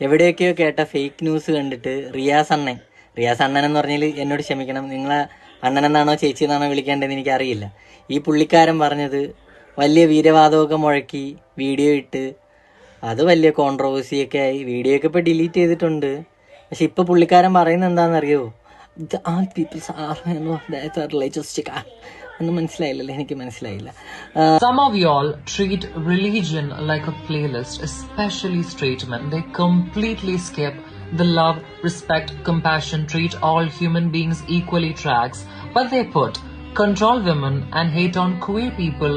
എവിടെയൊക്കെയോ കേട്ട fake news കണ്ടിട്ട് റിയാസ് അണ്ണൻ. റിയാസ് അണ്ണൻ എന്ന് പറഞ്ഞാൽ എന്നോട് ക്ഷമിക്കണം. നിങ്ങളെ അണ്ണൻ എന്നാണോ ചേച്ചി എന്നാണോ വിളിക്കേണ്ടതെന്ന് എനിക്കറിയില്ല. ഈ പുള്ളിക്കാരൻ പറഞ്ഞത് വലിയ വീരവാദമൊക്കെ മുഴക്കി വീഡിയോ ഇട്ട് അത് വലിയ കോൺട്രവേഴ്സിയൊക്കെ ആയി. വീഡിയോ ഒക്കെ ഇപ്പോൾ ഡിലീറ്റ് ചെയ്തിട്ടുണ്ട്. പക്ഷെ ഇപ്പോൾ പുള്ളിക്കാരൻ പറയുന്നത് എന്താണെന്നറിയോ? ഇത് ആ peoples are relatives ഒന്നും മനസ്സിലായില്ലല്ലേ എനിക്ക് മനസ്സിലായില്ല ആ, Some of y'all treat religion like a playlist, especially straight men. They completely skip the love, respect, compassion, treat all human beings equally tracks, but they put control women and hate on queer people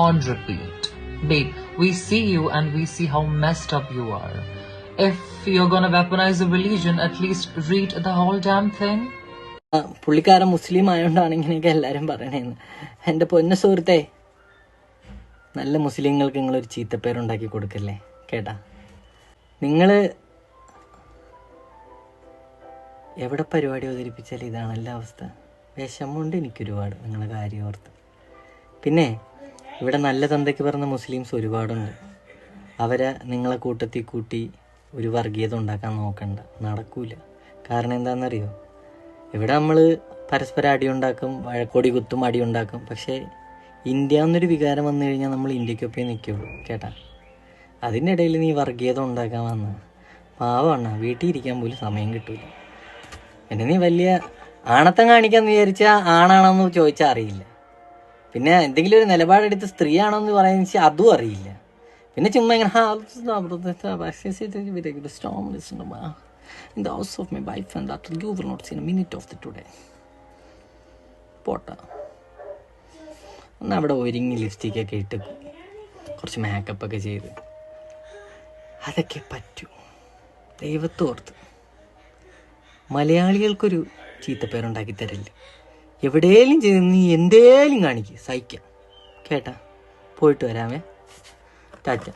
on repeat. Babe, we see you and we see how messed up you are. If you're gonna weaponize the religion, at least read the whole damn thing. പുള്ളിക്കാരൻ മുസ്ലിം ആയതുകൊണ്ടാണ് ഇങ്ങനെയൊക്കെ എല്ലാവരും പറയണേന്ന്. എന്റെ പൊന്ന സുഹൃത്തെ നല്ല മുസ്ലിങ്ങൾക്ക് നിങ്ങളൊരു ചീത്തപ്പേരുണ്ടാക്കി കൊടുക്കല്ലേ? കേട്ടാ? നിങ്ങൾ എവിടെ പരിപാടി അവതരിപ്പിച്ചാലും ഇതാണല്ലോ അവസ്ഥ. വിഷമമുണ്ട് എനിക്കൊരുപാട് നിങ്ങളെ കാര്യം ഓർത്ത്. പിന്നെ ഇവിടെ നല്ല തന്തയ്ക്ക് പറഞ്ഞ മുസ്ലിംസ് ഒരുപാടുണ്ട്. അവരെ നിങ്ങളെ കൂട്ടത്തിൽ കൂട്ടി ഒരു വർഗീയത ഉണ്ടാക്കാൻ നോക്കണ്ട. നടക്കൂല. കാരണം എന്താണെന്നറിയോ ഇവിടെ നമ്മൾ പരസ്പരം അടിയുണ്ടാക്കും വഴക്കോടി കുത്തും അടിയുണ്ടാക്കും പക്ഷേ ഇന്ത്യ എന്നൊരു വികാരം വന്നു കഴിഞ്ഞാൽ നമ്മൾ ഇന്ത്യക്കൊപ്പേ നിൽക്കുള്ളൂ കേട്ടാ അതിനിടയിൽ നീ വർഗീയത ഉണ്ടാക്കാൻ വന്ന പാവണ്ണ വീട്ടിൽ ഇരിക്കാൻ പോലും സമയം കിട്ടൂല എന്നെ നീ വലിയ ആണത്തം കാണിക്കാന്ന് വിചാരിച്ചാൽ ആണാണെന്ന് ചോദിച്ചാൽ അറിയില്ല പിന്നെ എന്തെങ്കിലും ഒരു നിലപാടെടുത്ത് സ്ത്രീ ആണോ എന്ന് പറയുന്ന വെച്ചാൽ അതും അറിയില്ല പിന്നെ ചുമ്മാ ഇങ്ങനെ "ആ, in the house of my wife and that you will not see a minute of the today. പോട്ടെ ഒന്ന് അവിടെ ഒരുങ്ങി ലിപ്സ്റ്റിക്കൊക്കെ ഇട്ട് കുറച്ച് മേക്കപ്പ് ഒക്കെ ചെയ്ത്. അതൊക്കെ പറ്റൂ. ദൈവത്തോർത്ത് മലയാളികൾക്കൊരു ചീത്തപ്പേരുണ്ടാക്കി തരല്ലേ. എവിടെയും ചെയ്ത് നീ എന്തേലും കാണിക്കും. സഹിക്കാം. കേട്ടാ? പോയിട്ട് വരാമേ. ടാറ്റ.